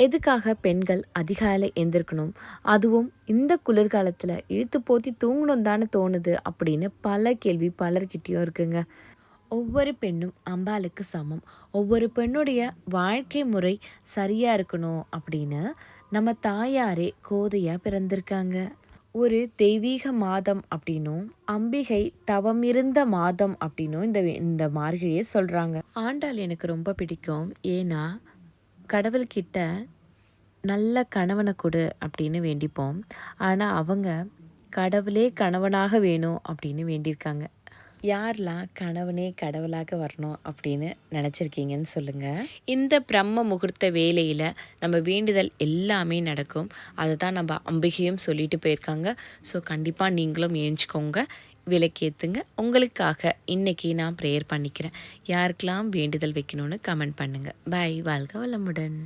எதுக்காக பெண்கள் அதிகாலை எந்திருக்கணும்? அதுவும் இந்த குளிர்காலத்தில் இழுத்து போத்தி தூங்கணும் தானே தோணுது அப்படின்னு பல கேள்வி பலர்கிட்டயும் இருக்குங்க. ஒவ்வொரு பெண்ணும் அம்பாளுக்கு சமம். ஒவ்வொரு பெண்ணுடைய வாழ்க்கை முறை சரியாக இருக்கணும் அப்படின்னு நம்ம தாயாரே கோதையாக பிறந்திருக்காங்க. ஒரு தெய்வீக மாதம் அப்படின்னும் அம்பிகை தவம் இருந்த மாதம் அப்படின்னும் இந்த இந்த மார்கழியை சொல்கிறாங்க ஆண்டாள் எனக்கு ரொம்ப பிடிக்கும். ஏன்னா கடவுள்கிட்ட நல்ல கணவனை கொடு அப்படின்னு வேண்டிப்போம். ஆனால் அவங்க கடவுளே கணவனாக வேணும் அப்படின்னு வேண்டியிருக்காங்க. யாரெல்லாம் கணவனே கடவுளாக வரணும் அப்படின்னு நினச்சிருக்கீங்கன்னு சொல்லுங்கள் இந்த பிரம்ம முகூர்த்த வேலையில் நம்ம வேண்டுதல் எல்லாமே நடக்கும். அதை தான் நம்ம அம்பிகையும் சொல்லிட்டு போயிருக்காங்க. ஸோ கண்டிப்பாக நீங்களும் ஏஞ்சிக்கோங்க. விலக்கேற்றுங்க உங்களுக்காக இன்றைக்கி நான் ப்ரேயர் பண்ணிக்கிறேன். யாருக்கெல்லாம் வேண்டுதல் வைக்கணும்னு கமெண்ட் பண்ணுங்கள் பாய் வாழ்க வளமுடன்.